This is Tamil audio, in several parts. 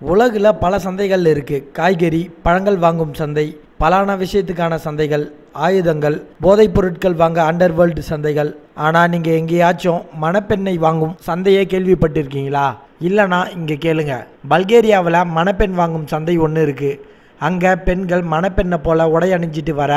உலகில் பல சந்தைகள் இருக்குது காய்கறி பழங்கள் வாங்கும் சந்தை பலான விஷயத்துக்கான சந்தைகள் ஆயுதங்கள் போதைப் பொருட்கள் வாங்க அண்டர்வேர்ல்டு சந்தைகள். ஆனால் நீங்கள் எங்கேயாச்சும் மணப்பெண்ணை வாங்கும் சந்தையை கேள்விப்பட்டிருக்கீங்களா? இல்லைனா இங்கே கேளுங்க. பல்கேரியாவில் மணப்பெண் வாங்கும் சந்தை ஒன்று இருக்குது அங்கே பெண்கள் மணப்பெண்ணை போல உடை அணிஞ்சிட்டு வர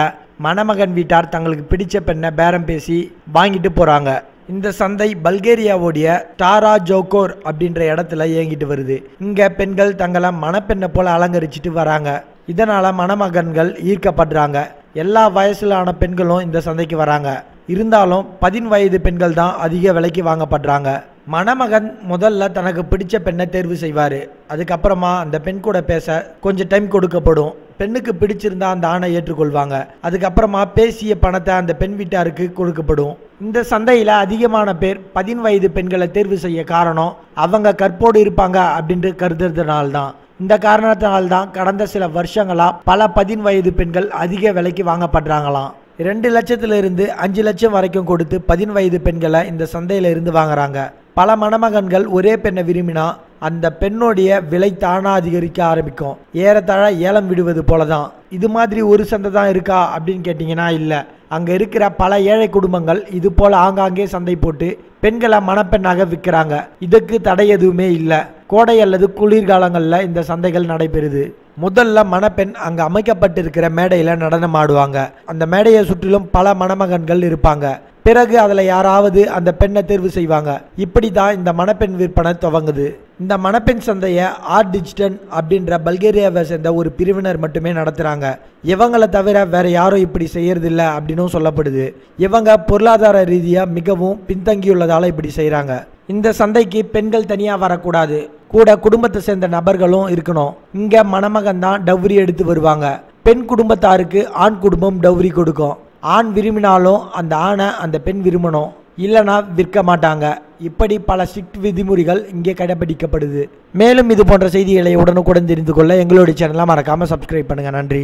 மணமகன் வீட்டார் தங்களுக்கு பிடித்த பெண்ணை பேரம் பேசி வாங்கிட்டு போகிறாங்க இந்த சந்தை பல்கேரியாவுடைய டாரா ஜோகோர் அப்படின்ற இடத்துல இயங்கிட்டு வருது. இங்கே பெண்கள் தங்களை மணப்பெண்ணை போல அலங்கரிச்சிட்டு வராங்க. இதனால் மணமகன்கள் ஈர்க்கப்படுறாங்க. எல்லா வயசிலான பெண்களும் இந்த சந்தைக்கு வராங்க. இருந்தாலும் பதின் வயது பெண்கள் தான் அதிக விலைக்கு வாங்கப்படுறாங்க. மணமகன் முதல்ல தனக்கு பிடிச்ச பெண்ணை தேர்வு செய்வார். அதுக்கப்புறமா அந்த பெண் கூட பேச கொஞ்சம் டைம் கொடுக்கப்படும். பெண்ணுக்கு பிடிச்சிருந்தா அந்த ஆணை ஏற்றுக்கொள்வாங்க. அதுக்கப்புறமா பேசிய பணத்தை அந்த பெண் வீட்டாருக்கு கொடுக்கப்படும். இந்த சந்தையில் அதிகமான பேர் பதின் வயது பெண்களை தேர்வு செய்ய காரணம் அவங்க கற்போடு இருப்பாங்க அப்படின்ட்டு கருதுறதுனால்தான். இந்த காரணத்தினால்தான் கடந்த சில வருஷங்களாக பல பதின் வயது பெண்கள் அதிக விலைக்கு வாங்கப்படுறாங்களாம். ரெண்டு லட்சத்துல இருந்து அஞ்சு லட்சம் வரைக்கும் கொடுத்து பதின் வயது பெண்களை இந்த சந்தையில் இருந்து வாங்குறாங்க. பல மணமகன்கள் ஒரே பெண்ணை விரும்பினா அந்த பெண்ணுடைய விலை தானா அதிகரிக்க ஆரம்பிக்கும். ஏறத்தாழ ஏலம் விடுவது போல தான் இது மாதிரி ஒரு சந்தை தான் இருக்கா அப்படின்னு கேட்டிங்கன்னா இல்லை. அங்கே இருக்கிற பல ஏழை குடும்பங்கள் இது போல் ஆங்காங்கே சந்தை போட்டு பெண்களை மணப்பெண்ணாக விற்கிறாங்க. இதுக்கு தடை எதுவுமே இல்லை. கோடை அல்லது குளிர்காலங்களில் இந்த சந்தைகள் நடைபெறுது. முதல்ல மணப்பெண் அங்கே அமைக்கப்பட்டிருக்கிற மேடையில் நடனம் ஆடுவாங்க அந்த மேடையை சுற்றிலும் பல மணமகன்கள் இருப்பாங்க. பிறகு அதில் யாராவது அந்த பெண்ணை தேர்வு செய்வாங்க. இப்படி தான் இந்த மணப்பெண் விற்பனை துவங்குது. இந்த மணப்பெண் சந்தையை ஆர்ட் டிஜிட்டன் அப்படின்ற பல்கேரியாவை சேர்ந்த ஒரு பிரிவினர் மட்டுமே நடத்துகிறாங்க இவங்களை தவிர வேற யாரும் இப்படி செய்யறதில்ல அப்படின்னும் சொல்லப்படுது. இவங்க பொருளாதார ரீதியாக மிகவும் பின்தங்கியுள்ளதால் இப்படி செய்கிறாங்க இந்த சந்தைக்கு பெண்கள் தனியாக வரக்கூடாது. கூட குடும்பத்தை சேர்ந்த நபர்களும் இருக்கணும். இங்கே மணமகன் தான் டவுரி எடுத்து வருவாங்க. பெண் குடும்பத்தாருக்கு ஆண் குடும்பம் டவுரி கொடுக்கும். ஆண் விரும்பினாலும் அந்த ஆணை அந்த பெண் விரும்பணும். இல்லைனா விற்க மாட்டாங்க. இப்படி பல ஸ்ட்ரிக்ட் விதிமுறைகள் இங்கே கடைபிடிக்கப்படுது மேலும் இது போன்ற செய்திகளை உடனுக்குடன் தெரிந்து கொள்ள எங்களுடைய சேனலை மறக்காமல் சப்ஸ்கிரைப் பண்ணுங்கள் நன்றி.